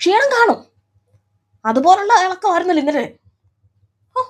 ക്ഷീണം കാണും. അതുപോലുള്ള ഇളക്കമായിരുന്നല്ലോ ഇന്നലെ. ഓ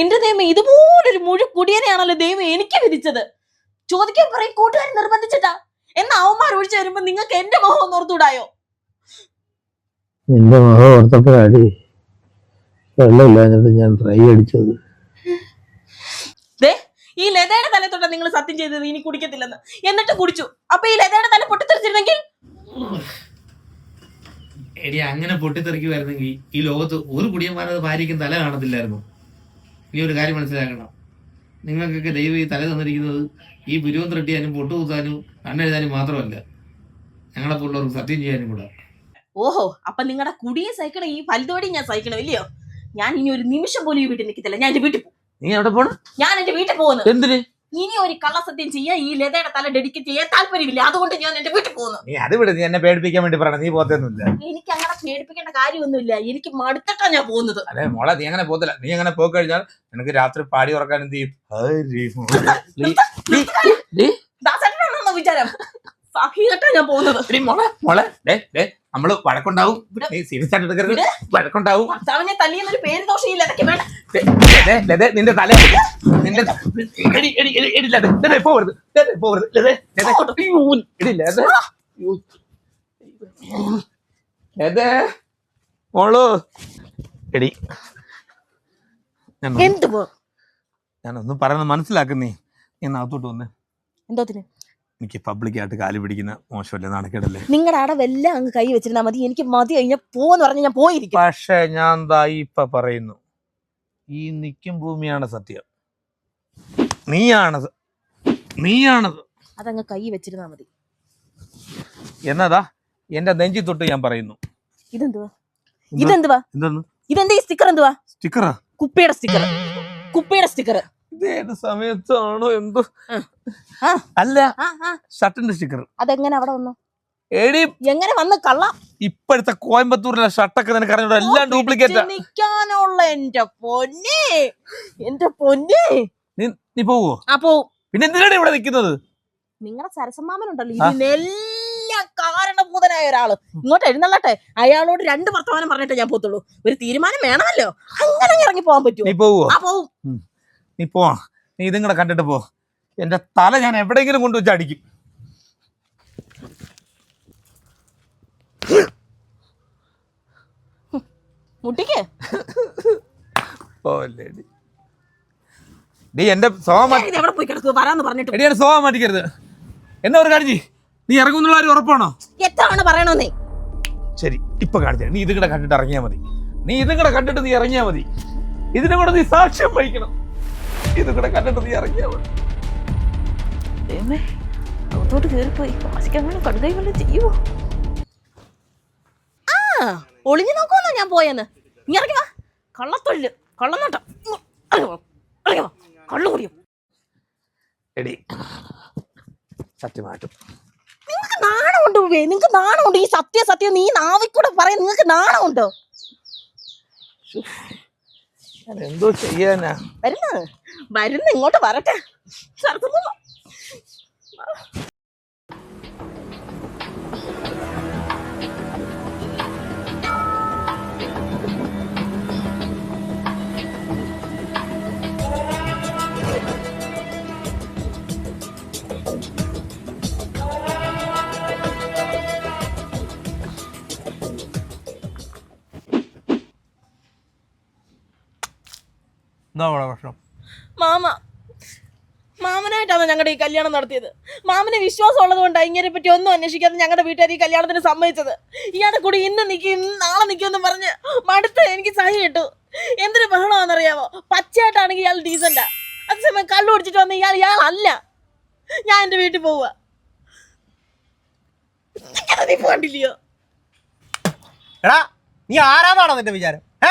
എന്റെ ദൈവം ഇതുപോലൊരു മുഴു കുടിയനെയാണല്ലോ ദൈവം എനിക്ക് വിധിച്ചത്. ചോദിക്കാൻ പറയും കൂട്ടുകാരൻ നിർബന്ധിച്ചിട്ടാ? എന്ന അവന്മാർ ഒഴിച്ചു വരുമ്പോ നിങ്ങൾക്ക് എന്റെ മുഖം ഒന്ന് ഓർത്തുകൂടായോ? എന്റെ മുഖം ഓർത്തപ്പോഴാടി വെള്ളമില്ലാഞ്ഞിട്ട് ഞാൻ ഡ്രൈ അടിച്ചത്. ഈ ലതയുടെ തല തൊട്ടാ നിങ്ങൾ സത്യം ചെയ്തത്. ഇനി കുടിക്കത്തില്ലെന്ന്. എന്നിട്ട് കുടിച്ചു. അപ്പൊ ഈ ലതയുടെ തല പൊട്ടിത്തെറിച്ചിരുന്നെങ്കിൽ? എടി അങ്ങനെ പൊട്ടിത്തെറിക്കുമായിരുന്നെങ്കിൽ ഈ ലോകത്ത് ഒരു കുടിയന്മാരത് ഭാര്യയ്ക്കും തല കാണത്തില്ലായിരുന്നു. ഇനി ഒരു കാര്യം മനസ്സിലാക്കണം. നിങ്ങൾക്കൊക്കെ ദൈവം ഈ തല തന്നിരിക്കുന്നത് ഈ പുരുവം തട്ടിയാനും പൊട്ടുകുത്താനും കണ്ണെഴുതാനും മാത്രമല്ല. ഞങ്ങളെ പോലുള്ളവർക്ക് സത്യം ചെയ്യാനും കൂടെ. ഓഹോ അപ്പൊ നിങ്ങളുടെ കുടിയെ സഹിക്കണം ഈ ഫലിതോടെ ഞാൻ സഹിക്കണം ഇല്ലയോ? ഞാൻ ഇനി ഒരു നിമിഷം പോലും ഈ വീട്ടിൽ നിൽക്കത്തില്ല ഞാൻ എന്റെ വീട്ടിൽ പോകും നീ എവിടെ പോകണം ഞാൻ എന്റെ വീട്ടിൽ പോകുന്നു എന്തിന്? ഇനി ഒരു കള്ളസത്യം ചെയ്യാൻ ഈ ലതയുടെ തല ഡെഡിക്കേറ്റ് ചെയ്യാൻ താല്പര്യമില്ല അതുകൊണ്ട് ഞാൻ എന്റെ വീട്ടിൽ പോകുന്നു നീ അത് വിട് നീ എന്നെ പേടിപ്പിക്കാൻ വേണ്ടി പറയണം നീ പോത്തൊന്നുമില്ല എനിക്ക് അങ്ങനെ പേടിപ്പിക്കേണ്ട കാര്യമൊന്നുമില്ല എനിക്ക് മടുത്തിട്ടാ ഞാൻ പോകുന്നത് അല്ലെ മോളെ നീ അങ്ങനെ പോകത്തില്ല നീ അങ്ങനെ പോയി കഴിഞ്ഞാൽ നിനക്ക് രാത്രി പാടി ഉറക്കാൻ എന്ത് ചെയ്യും ദാസേട്ടനാണെന്നോ വിചാരം ഞാൻ പോകുന്നത് മോളെ മോളെ ഡേ ഡേ നമ്മൾ വഴക്കുണ്ടാവും. സീരിയസ് നിന്റെ തല. നിന്റെ പോവരുത് പോവരുത് അയ്യോ, എടി മോളു. ഞാനൊന്നും പറയുന്നത് മനസ്സിലാക്കുന്നേ. ഞാൻ അകത്തോട്ട് വന്ന്. എന്തോത്തിന് എനിക്ക് പബ്ലിക്കായിട്ട് കാൽ പിടിക്കുന്ന മോശമല്ലേ? നടക്കടല്ലേ? നിങ്ങളുടെ അടവെല്ലാം അങ്ങ് കൈ വെച്ചിരുന്നാ മതി. എനിക്ക് മതി കഴിഞ്ഞാൽ പോന്ന് പറഞ്ഞ് ഞാൻ പോയിരിക്കും. പക്ഷേ ഞാൻ ദാ ഇപ്പൊ പറയുന്നു. ഈ നിക്കും ഭൂമിയാണ് സത്യം. നീയാണത് നീയാണത് അതങ്ങ് കൈ വെച്ചിരുന്നാ മതി. എന്നതാ എന്റെ നെഞ്ചി തൊട്ട് ഞാൻ പറയുന്നു. ഇതെന്തുവാ? ഇതെന്തുവാ? എന്തെന്ന് ഇതെന്താ ഈ സ്റ്റിക്കർ എന്തുവാ? സ്റ്റിക്കറാ? കുപ്പിയുടെ സ്റ്റിക്കർ കുപ്പിയുടെ സ്റ്റിക്കർ ഏത് സമയത്താണോ എന്തോ? അല്ല ആ ആ. ഷർട്ടിന്റെ സ്റ്റിക്കർ അതെങ്ങനെ അവിടെ വന്നു? എടി എങ്ങനെ വന്ന്? കള്ള. ഇപ്പോഴത്തെ കോയമ്പത്തൂരിലെ ഷർട്ടൊക്കെ നിനക്ക് അറിഞ്ഞോ എല്ലാം ഡ്യൂപ്ലിക്കേറ്റ്. നിക്കാനുള്ള എന്റെ പൊന്നെ. എന്റെ പൊന്നെ. നീ പോവോ? അപ്പോ പിന്നെ എന്തിനാണ് ഇവിടെ നിൽക്കുന്നത്? നിങ്ങളുടെ ഉണ്ടല്ലോ ഇതിനെല്ലാം കാരണഭൂതനായ ഒരാൾ. ഇങ്ങോട്ട് എഴുന്നള്ളട്ടെ. അയാളോട് രണ്ട് വർത്തമാനം പറഞ്ഞിട്ടേ ഞാൻ പോത്തുള്ളൂ ഒരു തീരുമാനം വേണമല്ലോ. അങ്ങനെ ഇറങ്ങി പോകാൻ പറ്റുമോ? പോവോ? ആ പോവും. നീ പോ. നീ ഇതും കൂടെ കണ്ടിട്ട് പോ. എന്റെ തല ഞാൻ എവിടെയെങ്കിലും കൊണ്ടുവച്ച് അടിക്കും. മുട്ടിക്ക്? ഡീ എന്റെ സ്വഭാവം മാറ്റിക്കരുത്. എന്നാ ഒരു കാര്യം നീ ഇറങ്ങുന്നുള്ള ഉറപ്പാണോ? എത്ര തവണ പറയണോന്നേ? ശരി ഇപ്പൊ കാണിച്ചു നീ ഇതും കൂടെ കണ്ടിട്ട് ഇറങ്ങിയാ മതി. നീ ഇതും കൂടെ കണ്ടിട്ട് നീ ഇറങ്ങിയാ മതി. ഇതിനും കൂടെ നീ സാക്ഷ്യം വഹിക്കണം. ഇതും കൂടെ കണ്ടിട്ട് നീ ഇറങ്ങിയാ അകത്തോട്ട് കയറിപ്പോയി കടുകൈ വല്ല ചെയ്യുവോ? ആ ഒളിഞ്ഞു നോക്കുമെന്നാ ഞാൻ പോയെന്ന്. നീ ഇറങ്ങി വാ. കള്ളത്തൊഴിൽ കള്ളനോട്ടം. ഇറങ്ങി വാ, കള്ളു കുടിയും. എടി സത്യമായിട്ടും നിങ്ങൾക്ക് നാണമുണ്ട് നിങ്ങൾക്ക് നാണമുണ്ട്? ഈ സത്യ സത്യം നീ നാവിക്കൂടെ പറയാൻ നിങ്ങൾക്ക് നാണമുണ്ടോ? എന്തോ ചെയ്യാനാ? വരുന്ന വരുന്ന ഇങ്ങോട്ട് വരട്ടെ. സ്ഥലത്തുനിന്ന് വാ. എന്താ അവിടെ പ്രശ്നം മാമ മാമനായിട്ടാണ് ഞങ്ങളുടെ ഈ കല്യാണം നടത്തിയത്. മാമന് വിശ്വാസം ഉള്ളത് കൊണ്ടാണ് ഇങ്ങനെ പറ്റി ഒന്നും അന്വേഷിക്കാതെ ഞങ്ങളുടെ വീട്ടുകാർ ഈ കല്യാണത്തിന് സമ്മതിച്ചത്. ഇയാളുടെ കൂടി ഇന്ന് നിൽക്കും നാളെ നിൽക്കുമെന്ന് പറഞ്ഞ് മടുത്ത് എനിക്ക് സഹി കിട്ടു എന്തൊരു ബഹളമാണെന്നറിയാമോ പച്ചയായിട്ടാണെങ്കിൽ ഇയാൾ ഡീസന്റാ അതേസമയം കള്ളു കുടിച്ചിട്ട് വന്ന ഇയാൾ ഇയാൾ അല്ല. ഞാൻ എന്റെ വീട്ടിൽ പോവുക. ഇങ്ങനെ നീ കണ്ടില്ലയോ എടാ നീ ആരാന്നാണോ നിന്റെ വിചാരം? ഏ?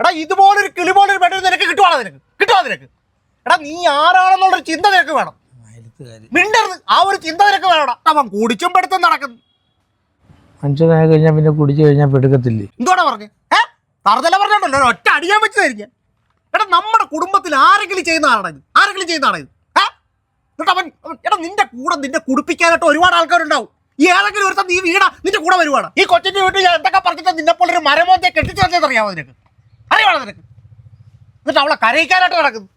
എടാ ഇതുപോലൊരു കിളി പോലൊരു പെട്ടെന്ന് നിനക്ക് കിട്ടുവാണോ നിനക്ക്? കിട്ടുവാ നിനക്ക്? എടാ നീ ആരാണെന്നുള്ളൊരു ചിന്ത നിനക്ക് വേണം. മിണ്ടരുത്. ആ ഒരു ചിന്ത നിനക്ക് വേണം. അവൻ കുടിച്ചും പെടുത്തും നടക്കുന്നു. മനുഷ്യനായി കഴിഞ്ഞാൽ പിന്നെ കുടിച്ചു കഴിഞ്ഞാൽ പെടുക്കത്തില്ലേ? എന്തോടാ പറഞ്ഞു? ഏ? തറുതല പറഞ്ഞോണ്ടല്ലോ. ഒറ്റ അടിയാൻ വെച്ച് തരിഞ്ഞ. എടാ നമ്മുടെ കുടുംബത്തിൽ ആരെങ്കിലും ചെയ്യുന്നതാണോ ഇത്? ആരെങ്കിലും ചെയ്യുന്നതാണോ ഇത്? എന്നിട്ട് അവൻ എടാ നിന്റെ കൂടെ നിന്നെ കുടിപ്പിക്കാനായിട്ട് ഒരുപാട് ആൾക്കാരുണ്ടാവും. ഈ ഏതെങ്കിലും ഒരുത്തം നീ വീണ നിന്റെ കൂടെ വരുവാണ്. ഈ കൊച്ചിന്റെ വീട്ടിൽ ഞാൻ എന്തൊക്കെ പറഞ്ഞിട്ട് നിന്നെപ്പോലൊരു മരമോത്തെ കെട്ടിച്ചു വെച്ചത് അറിയാമോ നിനക്ക്? അറിയാമോ നിനക്ക്? എന്നിട്ട് അവളെ കരയിക്കാനായിട്ട് നടക്കുന്നു.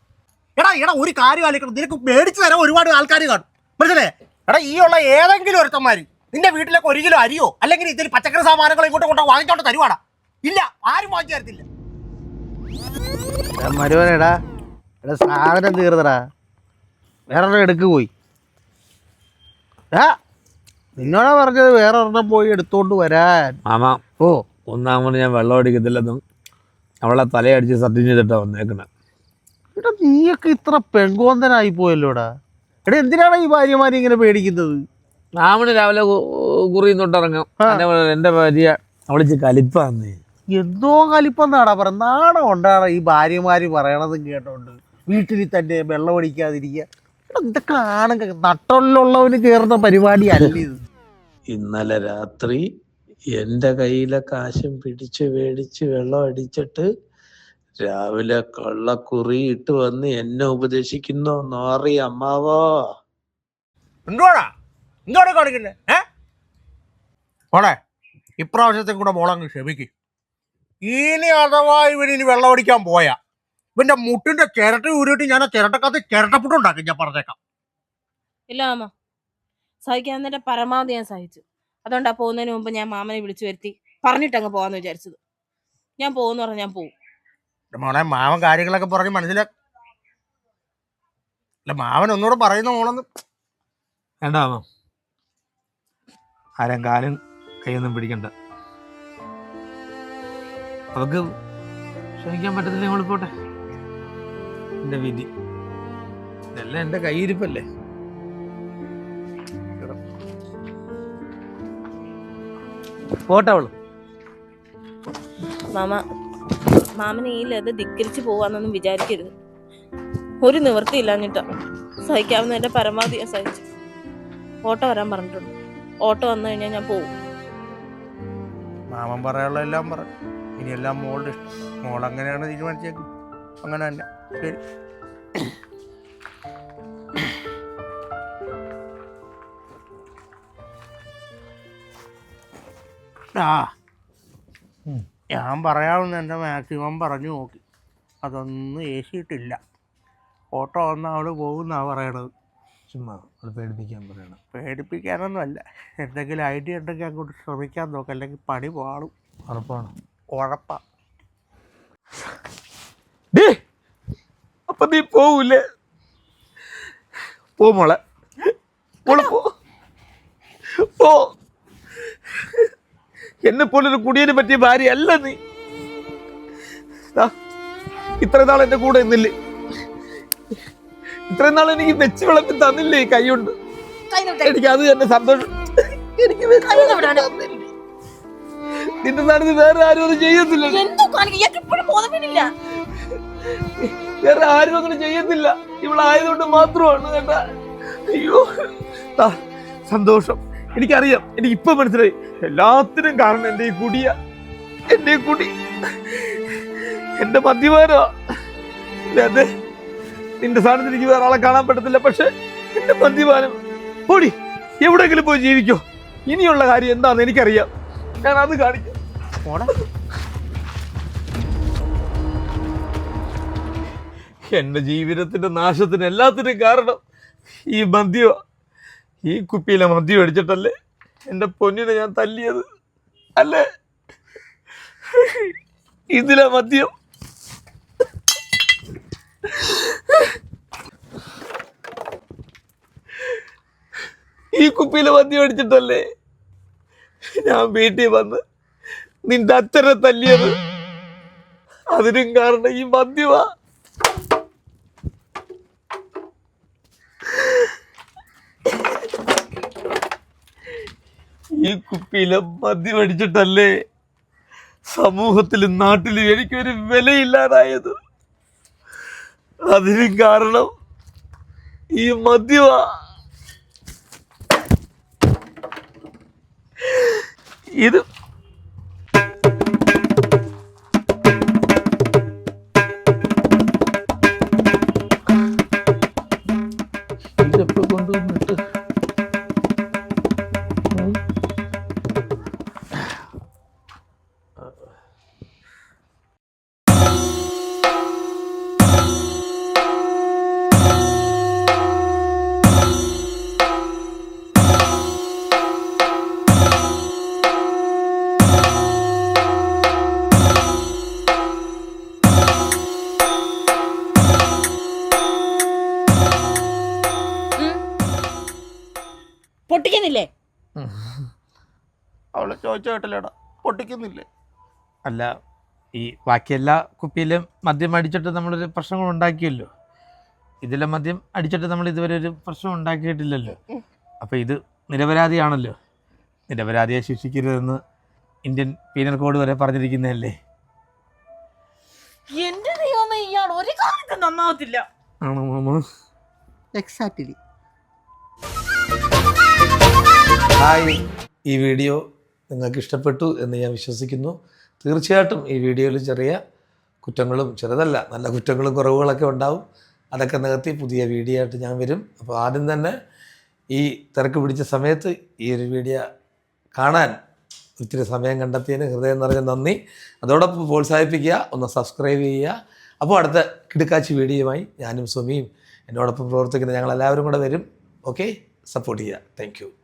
എടാ എടാ ഒരു കാര്യം ആലോചിക്കണം. നിനക്ക് മേടിച്ചു തരാൻ ഒരുപാട് ആൾക്കാർ കാണും. മനസ്സിലേ എടാ ഈ ഉള്ള ഏതെങ്കിലും ഒരുത്തന്മാർ നിന്റെ വീട്ടിലേക്ക് ഒരു കിലോ അരിയോ അല്ലെങ്കിൽ ഇതിൽ പച്ചക്കറി സാമാനങ്ങളോ ഇങ്ങോട്ട് കൊണ്ട് വാങ്ങിച്ചോണ്ട് തരുവാടാ. ഇല്ല ആരും വാങ്ങിച്ചു തരത്തില്ല. മരുവനെടാ എടാ സാധനം തീർന്നടാ വേറെ എടുക്ക് പോയി. ആ നിന്നോടാ പറഞ്ഞത് വേറെ ഒരെണ്ണം പോയി എടുത്തോണ്ട് വരാൻ. മാമ ഓ. ഒന്നാമത് ഞാൻ വെള്ളം അടിക്കത്തില്ലെന്നും അവളെ തലയടിച്ച് സത്യം ചെയ്തിട്ടാ വന്നേക്കുന്നത് എടാ നീയൊക്കെ ഇത്ര പെങ്കോന്തനായി പോയല്ലോടാ. എടാ എന്തിനാണ് ഈ ഭാര്യമാരെ ഇങ്ങനെ പേടിക്കുന്നത്? രാമന് രാവിലെ കുറിയും തൊട്ടിറങ്ങും എന്റെ എന്റെ ഭാര്യ അവളിച്ച് കലിപ്പാന്ന്. എന്തോ കലിപ്പെന്നാടാ പറ നാണം ഉണ്ടാണ് ഈ ഭാര്യമാര് പറയണതും കേട്ടോണ്ട്. വീട്ടിൽ തന്നെ വെള്ളം അടിക്കാതിരിക്കുക ഇതൊക്കെ ആണെങ്കിൽ നട്ടലിലുള്ളവന് കയറുന്ന പരിപാടിയല്ല ഇത്. ഇന്നലെ രാത്രി എന്റെ കയ്യിലെ കാശും പിടിച്ച് മേടിച്ച് വെള്ളം അടിച്ചിട്ട് രാവിലെ കള്ളക്കുറി ഇട്ട് വന്ന് എന്നെ ഉപദേശിക്കുന്നു നോറി അമ്മാവോ. എന്തുവാടാ? എന്തുവാണ് കാണിക്കുന്നത് ഏ? മോളെ ഇപ്രാവശ്യത്തെ കൂടെ മോളങ്ങ് ക്ഷമിക്കും. ഇനി അഥവാ ഇവന് ഇനി വെള്ളം അടിക്കാൻ പോയാ ഇവന്റെ മുട്ടിന്റെ ചിരട്ട ഊരിട്ട് ഞാൻ ആ ചിരട്ടക്കകത്ത് ചിരട്ടപ്പുട്ടുണ്ടാക്കും ഞാൻ പറഞ്ഞേക്കാം. ഇല്ല മാമ. സഹിക്കാൻ പരമാവധി ഞാൻ സഹിച്ചു. അതുകൊണ്ടാ പോകുന്നതിന് മുമ്പ് ഞാൻ മാമനെ വിളിച്ചു വരുത്തി. പറഞ്ഞിട്ടങ്ങ് പോവാന്ന് വിചാരിച്ചത്. ഞാൻ പോകുന്നു പറഞ്ഞാൽ ഞാൻ പോകും മോളെ മാമൻ കാര്യങ്ങളൊക്കെ പറഞ്ഞ് മനസ്സിലാ. മാമൻ ഒന്നുകൂടെ പറയുന്ന മോളൊന്ന്. വേണ്ട മാമ. ആരും കാലും കൈയൊന്നും പിടിക്കണ്ട. അവക്ക് ക്ഷമിക്കാൻ പറ്റത്തില്ല നമ്മൾ പോട്ടെ. എന്റെ വിധി. ഇതെല്ലാം എന്റെ കയ്യിരിപ്പല്ലേ പോട്ടെ അവൾ. മാമ മാമനെ ഈ ലത ധിക്കരിച്ച് പോവാന്നൊന്നും വിചാരിക്കരുത്. ഒരു നിവൃത്തി ഇല്ലാഞ്ഞിട്ടാ സഹിക്കാവുന്നതിന്റെ പരമാവധി ഞാൻ സഹിച്ചു. ഓട്ടോ വരാൻ പറഞ്ഞിട്ടുണ്ട്. ഓട്ടോ വന്നു കഴിഞ്ഞാൽ ഞാൻ പോകും മാമൻ പറയാനുള്ള എല്ലാം പറ. ഇനിയെല്ലാം മോളുടെ ഇഷ്ടം. മോൾ അങ്ങനെയാണ് തീരുമാനിച്ചേക്കും അങ്ങനെ തന്നെ ശരി. ആ ഞാൻ പറയാവുന്ന എന്റെ മാക്സിമം പറഞ്ഞു നോക്കി. അതൊന്നും ഏശിയിട്ടില്ല. ഓട്ടോ വന്ന അവൾ പോകുന്നാ പറയണത്. ചുമ്മാ പേടിപ്പിക്കാൻ പറയണം. പേടിപ്പിക്കാനൊന്നുമല്ല. എന്തെങ്കിലും ഐഡിയ ഉണ്ടെങ്കിൽ അങ്ങോട്ട് ശ്രമിക്കാൻ നോക്കാം. അല്ലെങ്കിൽ പണി പാടും ഉറപ്പാണ്. ഉറപ്പാ. ഡേ അപ്പൊ നീ പോവൂലേ? പോ മോളെ. മോൾ പോ. പോ. എന്നെ പോലൊരു കുടിയനെ പറ്റിയ ഭാര്യ അല്ല നീ ഇത്ര നാൾ എന്റെ കൂടെ നിന്നില്ലേ? ഇത്രയും നാൾ എനിക്ക് വെച്ച് വിളമ്പി തന്നില്ലേ കൈ കൊണ്ട്? എനിക്ക് അത് തന്നെ സന്തോഷം. എനിക്ക്? നിന്റെ നാട്ടിൽ വേറെ ആരും അത് ചെയ്യത്തില്ല. വേറെ ആരും അങ്ങനെ ചെയ്യത്തില്ല. ഇവളായതുകൊണ്ട് മാത്രമാണ് കേട്ടാ. അയ്യോ സന്തോഷം. എനിക്കറിയാം എനിക്ക് ഇപ്പൊ മനസ്സിലായി. എല്ലാത്തിനും കാരണം എന്റെ ഈ കുടിയ എന്റെ കുടി. എന്റെ മദ്യപാനോ. അതെ? നിന്റെ സ്ഥാനത്ത് എനിക്ക് വേറെ ആളെ കാണാൻ പറ്റത്തില്ല പക്ഷെ എന്റെ മദ്യപാനം. ഓടി എവിടെയെങ്കിലും പോയി ജീവിക്കോ. ഇനിയുള്ള കാര്യം എന്താണെന്ന് എനിക്കറിയാം. ഞാൻ അത് കാണിക്കാം. എന്റെ ജീവിതത്തിന്റെ നാശത്തിന് എല്ലാത്തിനും കാരണം ഈ മദ്യ ഈ കുപ്പിയിലെ മദ്യം അടിച്ചിട്ടല്ലേ എന്റെ പൊന്നിനെ ഞാൻ തല്ലിയത്? അല്ലേ? ഇതിലെ മദ്യം. ഈ കുപ്പിയിലെ മദ്യം അടിച്ചിട്ടല്ലേ ഞാൻ വീട്ടിൽ വന്ന് നിന്റെ അച്ഛനെ തല്ലിയത്? അതിനും കാരണം ഈ മദ്യമാ. ഈ കുപ്പിയിലെ മദ്യം അടിച്ചിട്ടല്ലേ സമൂഹത്തിലും നാട്ടിലും എനിക്കൊരു വിലയില്ലാതായത്? അതിനും കാരണം ഈ മദ്യമാ. ഇത് പൊട്ടിക്കുന്നില്ലേ? അവൾ ചോദിച്ച കേട്ടില്ലേടാ. പൊട്ടിക്കുന്നില്ലേ? അല്ല ഈ ബാക്കി എല്ലാ കുപ്പിയിലും മദ്യം അടിച്ചിട്ട് നമ്മളൊരു പ്രശ്നങ്ങൾ ഉണ്ടാക്കിയല്ലോ. ഇതിലെ മദ്യം അടിച്ചിട്ട് നമ്മൾ ഇതുവരെ ഒരു പ്രശ്നം ഉണ്ടാക്കിയിട്ടില്ലല്ലോ. അപ്പോൾ ഇത് നിരപരാധിയാണല്ലോ. നിരപരാധിയെ ശിക്ഷിക്കരുതെന്ന് ഇന്ത്യൻ പീനൽ കോഡ് വരെ പറഞ്ഞിരിക്കുന്നതല്ലേ? എന്റെ ദൈവമേ ഇയാൾ ഒരു കാലത്തും നന്നാവത്തില്ല. ആണോ മാമ? എക്സാക്ട്ലി ഹായ് ഈ വീഡിയോ നിങ്ങൾക്ക് ഇഷ്ടപ്പെട്ടു എന്ന് ഞാൻ വിശ്വസിക്കുന്നു. തീർച്ചയായിട്ടും ഈ വീഡിയോയിൽ ചെറിയ കുറ്റങ്ങളും ചെറുതല്ല നല്ല കുറ്റങ്ങളും കുറവുകളൊക്കെ ഉണ്ടാവും. അതൊക്കെ നികത്തി പുതിയ വീഡിയോ ആയിട്ട് ഞാൻ വരും. അപ്പോൾ ആദ്യം തന്നെ ഈ തിരക്ക് പിടിച്ച സമയത്ത് ഈ ഒരു വീഡിയോ കാണാൻ ഒത്തിരി സമയം കണ്ടെത്തിയതിന് ഹൃദയം നിറഞ്ഞ നന്ദി. അതോടൊപ്പം പ്രോത്സാഹിപ്പിക്കുക ഒന്ന് സബ്സ്ക്രൈബ് ചെയ്യുക. അപ്പോൾ അടുത്ത കിടുക്കാച്ചി വീഡിയോയുമായി ഞാനും സുമിയും. എന്നോടൊപ്പം പ്രവർത്തിക്കുന്ന ഞങ്ങളെല്ലാവരും കൂടെ വരും. ഓക്കെ സപ്പോർട്ട് ചെയ്യുക. താങ്ക്